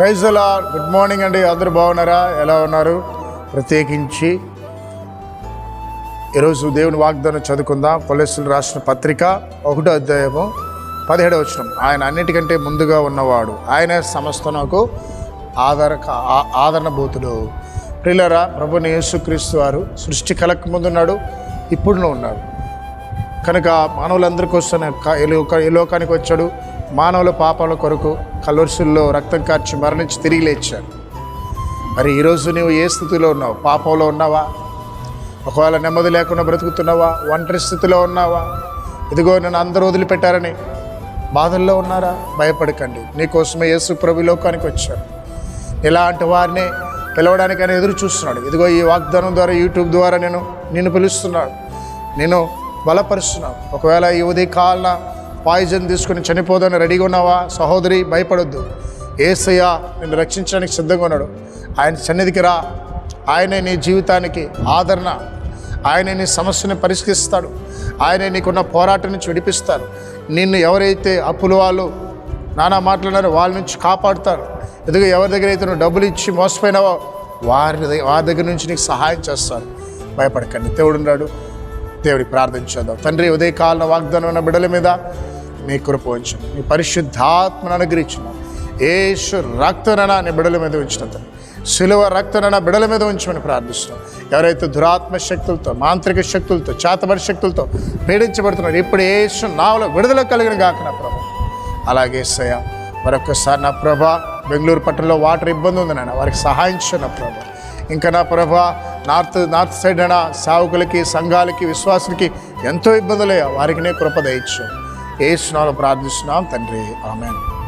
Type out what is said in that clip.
ప్రైజులా good morning అండి. అందరూ బాగున్నారా? ఎలా ఉన్నారు? ప్రత్యేకించి ఈరోజు దేవుని వాగ్దానం చదువుకుందాం. కొలెస్టులు రాసిన పత్రిక ఒకటో అధ్యాయము పదిహేడవ వచ్చిన ఆయన అన్నిటికంటే ముందుగా ఉన్నవాడు. ఆయన సమస్తనకు ఆధార ఆ- ఆదరణభూతుడు. ప్రిలరా ప్రభుని యేసుక్రీస్తు వారు సృష్టి కలక ముందున్నాడు ఇప్పుడునూ ఉన్నాడు. కనుక మానవులందరి కోసం ఈ లోకానికి వచ్చాడు. మానవుల పాపాల కొరకు కలవరుసుల్లో రక్తం కార్చి మరణించి తిరిగి లేచాడు మరి ఈరోజు నువ్వు ఏ స్థితిలో ఉన్నావు? పాపంలో ఉన్నావా? ఒకవేళ నెమ్మది లేకుండా బ్రతుకుతున్నావా? ఒంటరి స్థితిలో ఉన్నావా? ఇదిగో నన్ను అందరూ వదిలిపెట్టారని బాధల్లో ఉన్నారా? భయపడకండి. నీకోసమే యేసు ప్రభు లోకానికి వచ్చాడు ఇలాంటి వారిని పిలవడానికి ఆయన ఎదురు చూస్తున్నాడు. ఇదిగో ఈ వాగ్దానం ద్వారా యూట్యూబ్ ద్వారా నేను నిన్ను పిలుస్తున్నాడు నేను బలపరుస్తున్నాను. ఒకవేళ ఈ ఉదయకాలన పాయిజన్ తీసుకుని చనిపోదని రెడీగా ఉన్నావా? సహోదరి భయపడొద్దు. ఏసయ్య నిన్ను రక్షించడానికి సిద్ధంగా ఉన్నాడు. ఆయన సన్నిధికి రా. ఆయనే నీ జీవితానికి ఆదరణ. ఆయన నీ సమస్యని పరిష్కరిస్తాడు. ఆయనే నీకున్న పోరాటం నుంచి విడిపిస్తారు నిన్ను ఎవరైతే అప్పుల వాళ్ళు నానా మాట్లాడారో వాళ్ళ నుంచి కాపాడుతారు. ఎదుగు ఎవరి దగ్గర అయితే నువ్వు డబ్బులు ఇచ్చి మోసపోయినావో వారి వారి దగ్గర నుంచి నీకు సహాయం చేస్తారు భయపడకండి. దేవుడు ఉన్నాడు. దేవుడికి ప్రార్థించేద్దాం తండ్రి ఉదయకాలం వాగ్దానం ఉన్న బిడ్డల మీద మీ కృప ఉంచు మీ పరిశుద్ధాత్మను అనుగ్రహించిన. ఏసు రక్తనన నీ బిడల మీద ఉంచిన సులువ రక్తనన బిడల మీద ఉంచమని ప్రార్థిస్తున్నాం. ఎవరైతే దురాత్మ శక్తులతో మాంత్రిక శక్తులతో చేతబడి శక్తులతో పీడించబడుతున్నారు ఇప్పుడు ఏసు నావలో విడుదల కలిగిన గాక ప్రభు. అలాగే సయ మరొకసారి నా ప్రభ బెంగళూరు పట్టణంలో వాటర్ ఇబ్బంది ఉంది నాయన. వారికి సహాయం చేయను నా ఇంకా నా ప్రభ నార్త్ నార్త్ సైడ్ అయినా సావుకులకి సంఘాలకి విశ్వాసులకి ఎంతో ఇబ్బందులయ్యా. వారికి నే కృప దయచ్చు ఏ స్నాలు ప్రార్థిస్తున్నాం తండ్రి. ఆమెను.